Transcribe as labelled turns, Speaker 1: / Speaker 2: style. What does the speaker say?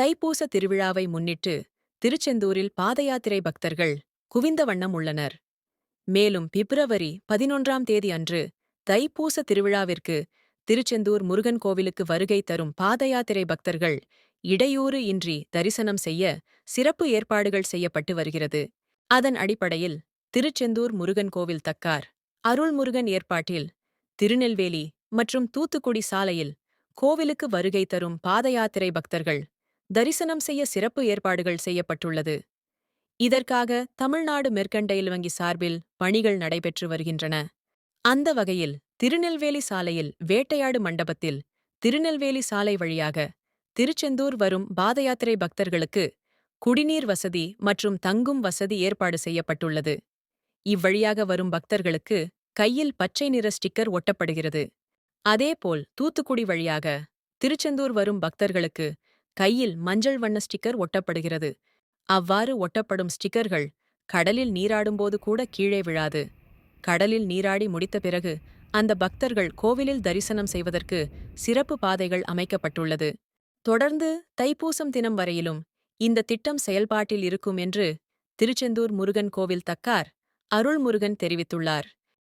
Speaker 1: தைப்பூச திருவிழாவை முன்னிட்டு திருச்செந்தூரில் பாதயாத்திரை பக்தர்கள் குவிந்த வண்ணம் உள்ளனர். மேலும் பிப்ரவரி பதினொன்றாம் தேதி அன்று தைப்பூச திருவிழாவிற்கு திருச்செந்தூர் முருகன் கோவிலுக்கு வருகை தரும் பாதயாத்திரை பக்தர்கள் இடையூறு இன்றி தரிசனம் செய்ய சிறப்பு ஏற்பாடுகள் செய்யப்பட்டு வருகிறது. அதன் அடிப்படையில் திருச்செந்தூர் முருகன் கோவில் தக்கார் அருள்முருகன் ஏற்பாட்டில் திருநெல்வேலி மற்றும் தூத்துக்குடி சாலையில் கோவிலுக்கு வருகை தரும் பாதயாத்திரை பக்தர்கள் தரிசனம் செய்ய சிறப்பு ஏற்பாடுகள் செய்யப்பட்டுள்ளது. இதற்காக தமிழ்நாடு மெர்கண்டைல் வங்கி சார்பில் பணிகள் நடைபெற்று வருகின்றன. அந்த வகையில் திருநெல்வேலி சாலையில் வேட்டையாடு மண்டபத்தில் திருநெல்வேலி சாலை வழியாக திருச்செந்தூர் வரும் பாதயாத்திரை பக்தர்களுக்கு குடிநீர் வசதி மற்றும் தங்கும் வசதி ஏற்பாடு செய்யப்பட்டுள்ளது. இவ்வழியாக வரும் பக்தர்களுக்கு கையில் பச்சை நிற ஸ்டிக்கர் ஒட்டப்படுகிறது. அதேபோல் தூத்துக்குடி வழியாக திருச்செந்தூர் வரும் பக்தர்களுக்கு கையில் மஞ்சள் வண்ண ஸ்டிக்கர் ஒட்டப்படுகிறது. அவ்வாறு ஒட்டப்படும் ஸ்டிக்கர்கள் கடலில் நீராடும்போது கூட கீழே விழாது. கடலில் நீராடி முடித்த பிறகு அந்த பக்தர்கள் கோவிலில் தரிசனம் செய்வதற்கு சிறப்பு பாதைகள் அமைக்கப்பட்டுள்ளது. தொடர்ந்து தைப்பூசம் தினம் வரையிலும் இந்த திட்டம் செயல்பாட்டில் இருக்கும் என்று திருச்செந்தூர் முருகன் கோவில் தக்கார் அருள்முருகன் தெரிவித்துள்ளார்.